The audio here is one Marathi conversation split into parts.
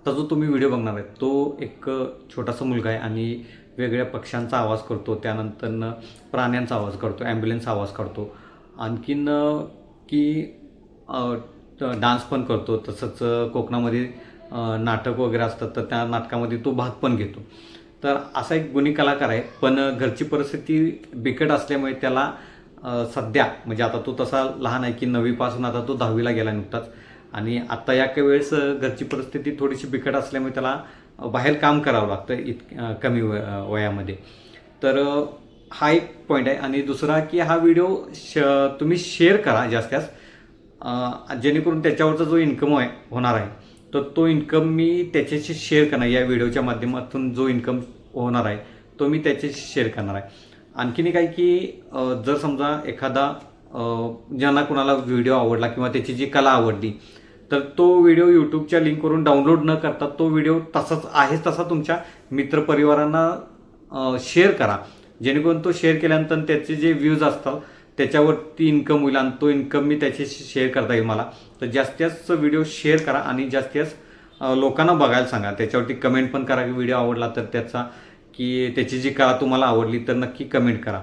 आत्ता जो तुम्ही व्हिडिओ बघणार आहे तो एक छोटासा मुलगा आहे आणि वेगळ्या पक्ष्यांचा आवाज करतो. त्यानंतर प्राण्यांचा आवाज करतो ॲम्ब्युलन्सचा आवाज करतो. आणखीन की डान्स पण करतो. तसंच कोकणामध्ये नाटक वगैरे असतात तर त्या नाटकामध्ये तो भाग पण घेतो. तर असा एक गुणी कलाकार आहे. पण घरची परिस्थिती बिकट असल्यामुळे त्याला सध्या म्हणजे आता तो तसा लहान आहे की नववीपासून आता तो दहावीला गेला नुकताच. आणि आता या काही वेळेस घरची परिस्थिती थोडीशी बिकट असल्यामुळे त्याला बाहेर काम करावं लागतं इत कमी वयामध्ये. तर हा एक पॉईंट आहे. आणि दुसरा की हा व्हिडिओ श तुम्ही शेअर करा जास्त जास्त. जेणेकरून त्याच्यावरचा जो इन्कम आहे होणार आहे तर तो इन्कम मी त्याच्याशी शेअर करणार या व्हिडिओच्या माध्यमातून जो इन्कम होणार आहे तो मी त्याच्याशी शेअर करणार आहे. आणखीन काय की जर समजा एखादा ज्यांना कुणाला व्हिडिओ आवडला किंवा त्याची जी कला आवडली तर तो व्हिडिओ यूट्यूबच्या लिंकवरून डाउनलोड न करता तो व्हिडिओ तसाच आहेच तसा तुमच्या मित्रपरिवारांना शेअर करा. जेणेकरून तो शेअर केल्यानंतर त्याचे जे व्ह्यूज असतात त्याच्यावरती इन्कम होईल आणि तो इन्कम मी त्याचे शेअर करता येईल मला. तर जास्तीत जास्त व्हिडिओ शेअर करा आणि जास्तीत जास्त लोकांना बघायला सांगा. त्याच्यावरती कमेंट पण करा की व्हिडिओ आवडला तर त्याचा की त्याची जी कला तुम्हाला आवडली तर नक्की कमेंट करा.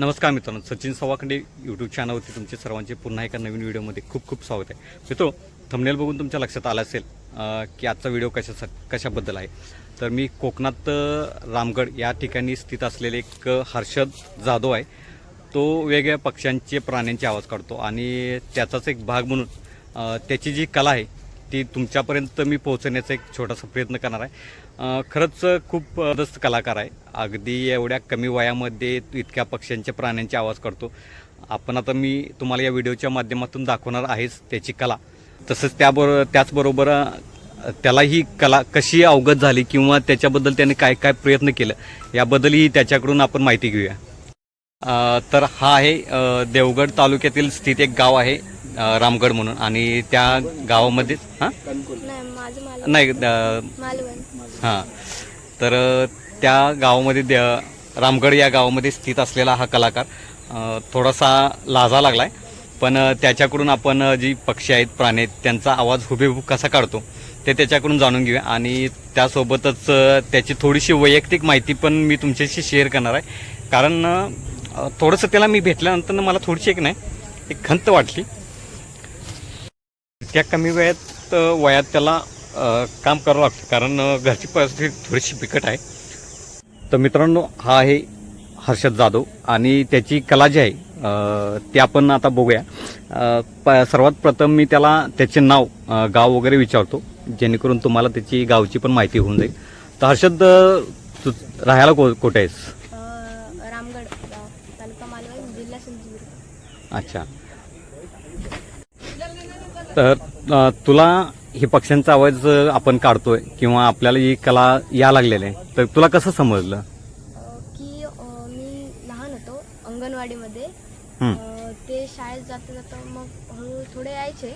नमस्कार मित्रांनो सचिन सवाखंडे यूट्यूब चॅनलवरती तुमचे सर्वांचे पुन्हा एका नवीन व्हिडिओमध्ये खूप खूप स्वागत आहे. मित्रो थंबनेल बघून तुमच्या लक्षात आलं असेल की आजचा व्हिडिओ कशा कशाबद्दल आहे? तर मी कोकणात रामगड या ठिकाणी स्थित असलेले एक हर्षद जाधव आहे. तो वेगवेगळ्या पक्ष्यांचे प्राण्यांचे आवाज काढतो आणि त्याचाच एक भाग म्हणून त्याची जी कला आहे ती तुमच्यापर्यंत मी पोहोचण्याचा एक छोटासा प्रयत्न करणार आहे. खरंच खूप दस्त कलाकार आहे. अगदी एवढ्या कमी वयामध्ये इतक्या पक्ष्यांच्या प्राण्यांचे आवाज करतो. आपण आता मी तुम्हाला या व्हिडिओच्या माध्यमातून दाखवणार आहेच त्याची कला. तसंच त्याबरोबर त्याचबरोबर त्याला ही कला कशी अवगत झाली किंवा त्याच्याबद्दल त्याने काय काय प्रयत्न केलं याबद्दलही त्याच्याकडून आपण माहिती घेऊया. तर हा आहे देवगड तालुक्यातील स्थित एक गाव आहे. रामगड म्हणून. आणि त्या गावामध्ये हां? नाही हां. तर त्या गावामध्ये दे रामगड या गावामध्ये स्थित असलेला हा कलाकार थोडासा लाजा लागला आहे पण त्याच्याकडून आपण जी पक्षी आहेत प्राणी आहेत त्यांचा आवाज हुबेहूब कसा काढतो ते त्याच्याकडून जाणून घेऊया. आणि त्यासोबतच त्याची थोडीशी वैयक्तिक माहिती पण मी तुमच्याशी शेअर करणार आहे. कारण थोडंसं त्याला मी भेटल्यानंतर मला थोडीशी एक नाही एक खंत वाटली. त्या कमी वयात अ, वयात त्याला काम करावं लागतं. कारण घरची परिस्थिती थोडीशी बिकट आहे. तर मित्रांनो हा आहे हर्षद जाधव आणि त्याची कला जी आहे ती आपण आता बघूया. प सर्वात प्रथम मी त्याला त्याचे नाव गाव वगैरे विचारतो जेणेकरून तुम्हाला त्याची गावची पण माहिती होऊन जाईल. तर हर्षद तू राहायला को कुठे आहेस? रामगड गाव तालुका मालवण जिल्हा सिंधुदुर्ग. अच्छा. तर तुला हे पक्ष्यांचा आवाज आपण काढतोय किंवा आपल्याला ही कला या लागलेली आहे तर तुला कसं समजलं? की अं, मी लहान होतो अंगणवाडीमध्ये. हं. अं, ते शाळेत जाता जाता मग हळू थोडे यायचे.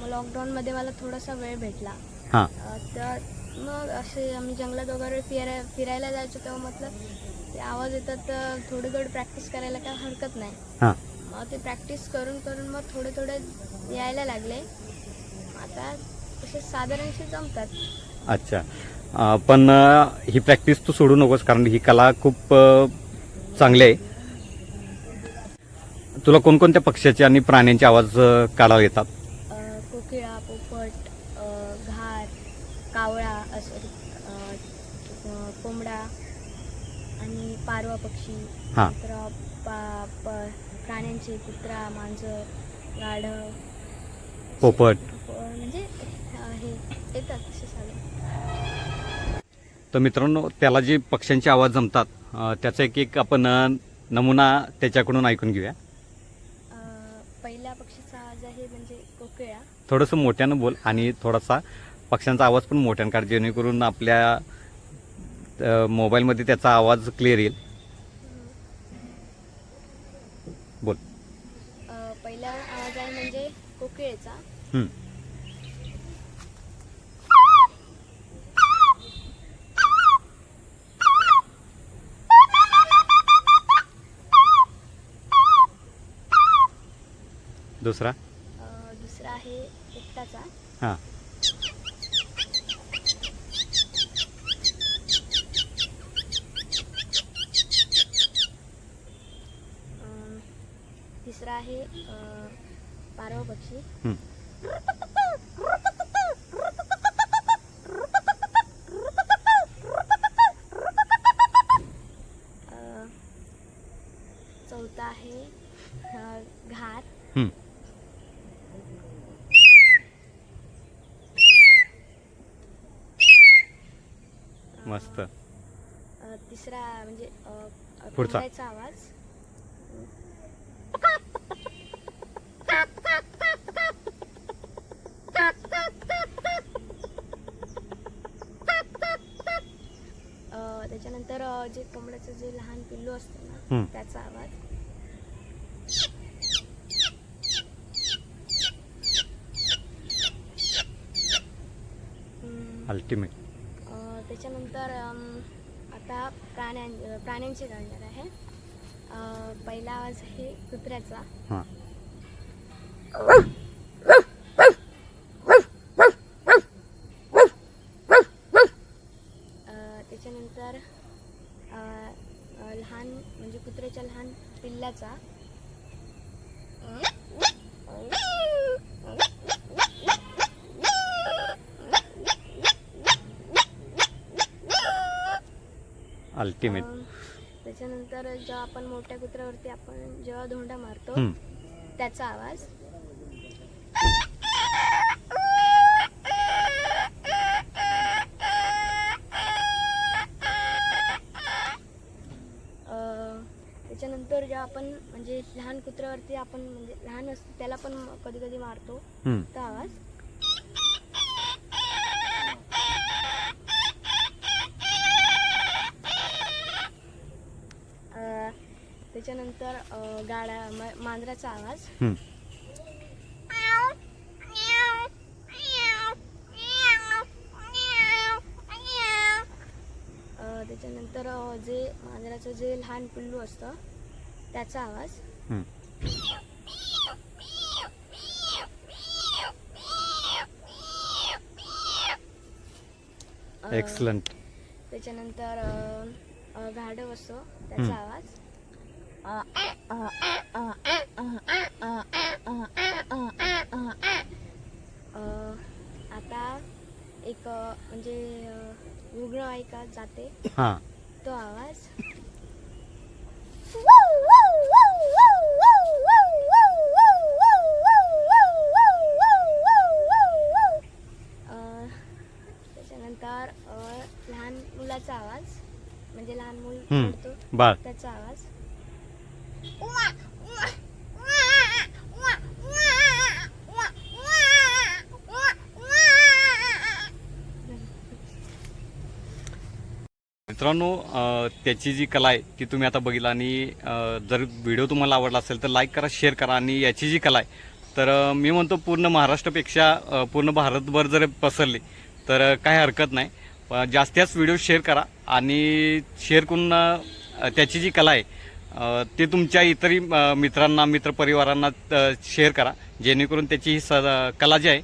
मग लॉकडाऊनमध्ये मला थोडासा वेळ भेटला. हां. अं, तर मग असे आम्ही जंगलात वगैरे फिराय फिरायला जायचो तेव्हा म्हटलं ते आवाज येतात तर थोडी थोडी प्रॅक्टिस करायला काय हरकत नाही. हां. ते प्रॅक्टिस करून करून मग थोडे थोडे यायला लागले. आता असे साधारणशे जमतात. अच्छा. अ, पण अ, ही प्रॅक्टिस तू सोडू नकोस कारण ही कला खूप अ, चांगली आहे. तुला कोणकोणत्या पक्ष्याचे आणि प्राण्यांचे आवाज अ, काढायला येतात? अ, कोकिळा पोपट अ, घार कावळा सॉरी कोंबडा आणि पारवा पक्षी हां. नंतर पा प प्राण्यांचे कुत्रा मांजर गाढव पोपट. म्हणजे हे येतात तर मित्रांनो त्याला जे पक्ष्यांचे आवाज जमतात त्याचा एक एक आपण नमुना त्याच्याकडून ऐकून घेऊया. पहिल्या पक्षीचा आवाज आहे म्हणजे कोकिळा. थोडंसं मोठ्यानं बोल आणि थोडासा पक्ष्यांचा आवाज पण मोठ्यानं काढ जेणेकरून आपल्या मोबाईलमध्ये त्याचा आवाज क्लिअर येईल. करायचा. दुसरा? दुसरा आहे एकटाचा. हां. तिसरा आहे पारवा पक्षी चौथा आहे अ, घार हं. मस्त. अ, तिसरा म्हणजे अ, अ, पुढचा. कोंबड्याचा आवाज अ, त्याच्यानंतर अ, जे कोंबड्याचं जे लहान पिल्लू असतं ना. त्याचा आवाज. हम्म. अल्टिमेट अ, त्याच्यानंतर अम, आता प्राण्यां प्राण्यांचे गाणार आहे. अ, पहिला आवाज आहे कुत्र्याचा. हां. अ, त्याच्यानंतर लहान म्हणजे कुत्र्याच्या लहान पिल्लाचा. अल्टिमेट त्याच्यानंतर जेव्हा आपण मोठ्या कुत्र्यावरती आपण जेव्हा धोंडा मारतो. त्याचा आवाज. त्याच्यानंतर जेव्हा आपण म्हणजे लहान कुत्र्यावरती आपण म्हणजे लहान असतो त्याला पण कधी कधी मारतो. तो आवाज अ, त्याच्यानंतर अ, गाडा म- मांजराचा आवाज हं. अ, त्याच्यानंतर अ, जे मांजराचं जे लहान पिल्लू असतं त्याचा आवाज. अ, एक्सलंट त्याच्यानंतर अ, अ, गाढव असतो त्याचा. आवाज. अ, आता एक अ, म्हणजे अ, रुग्णवाहिका जाते. हां. तो आवाज अ, त्याच्यानंतर अ, लहान मुलाचा आवाज म्हणजे लहान मूल हम्म. रडतो बाळ. त्याचा आवाज. मित्रांनो त्याची जी कला आहे ती तुम्ही आता बघितला आणि जर व्हिडिओ तुम्हाला आवडला असेल तर लाईक करा शेअर करा आणि याची जी कला आहे तर मी म्हणतो पूर्ण महाराष्ट्रापेक्षा पूर्ण भारतभर जर पसरली तर काही हरकत नाही. अ, जास्तीत जास्त व्हिडिओ शेअर करा आणि शेअर करून त्याची जी कला आहे ते तुमच्या इतरही मित्रांना मित्रपरिवारांना शेअर करा. जेणेकरून त्याची ही स कला जी आहे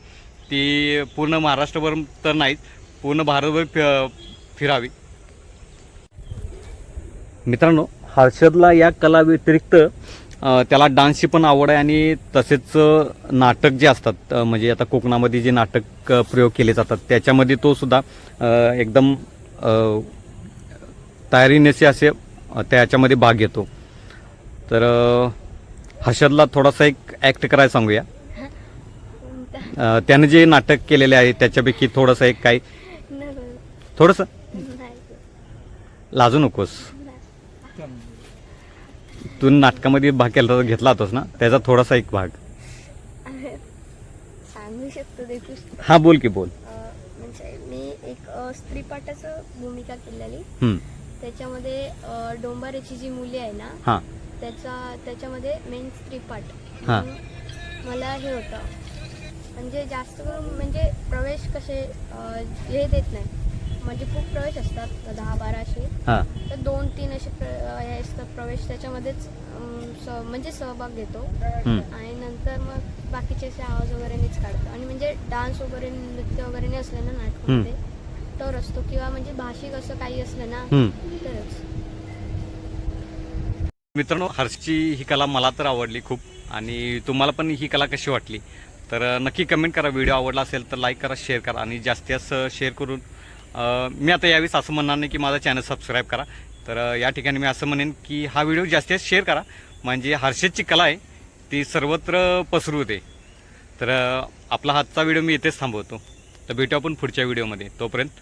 ती पूर्ण महाराष्ट्रभर तर नाहीच पूर्ण भारतभर फि- फिरावी. मित्रांनो हर्षदला या कला व्यतिरिक्त त्याला डान्सची पण आवड आहे आणि तसेच नाटक जे असतात म्हणजे आता कोकणामध्ये जे नाटक प्रयोग केले जातात त्याच्यामध्ये तो सुद्धा एकदम अ, तयारीनेसे असे त्याच्यामध्ये भाग घेतो. तर हर्षदला थोडासा एक ॲक्ट करायला सांगूया. त्यानं जे नाटक केलेले आहे त्याच्यापैकी थोडंसं एक काही नको. थोडंसं लाजू नकोस. तू नाटकामध्ये भाग केला घेतला होतास ना? त्याचा थोडासा एक भाग. सांगू शकतो देखील हा बोल की बोल. म्हणजे मी एक स्त्रीपाठाचं भूमिका केलेली. त्याच्यामध्ये अ, डोंबाऱ्याची जी मुली आहे ना त्याचा त्याच्यामध्ये मेन. म्हणून मला हे होतं. म्हणजे जास्त करून म्हणजे प्रवेश कसे हे देत नाही. म्हणजे खूप प्रवेश असतात दहा बारा असे. तर दोन तीन असे हे असतात प्रवेश. त्याच्यामध्येच म्हणजे सहभाग घेतो. आणि नंतर मग बाकीचे असे आवाज वगैरे मीच काढतो. आणि म्हणजे डान्स वगैरे नृत्य वगैरे असलं ना नाटकामध्ये तर असतो किंवा म्हणजे भाषिक असं काही असलं ना. तरच. मित्रांनो हर्षची ही कला मला तर आवडली खूप आणि तुम्हाला पण ही कला कशी वाटली? तर नक्की कमेंट करा. व्हिडिओ आवडला असेल तर लाईक करा शेअर करा आणि जास्तीत जास्त शेअर करून मी आता यावेळेस असं म्हणणार नाही की माझा चॅनल सबस्क्राईब करा. तर या ठिकाणी मी असं म्हणेन की हा व्हिडिओ जास्तीत जास्त शेअर करा. म्हणजे हर्षदची कला आहे ती सर्वत्र पसरू दे. तर आपला हातचा व्हिडिओ मी इथेच थांबवतो. तर भेटू आपण पुढच्या व्हिडिओमध्ये. तोपर्यंत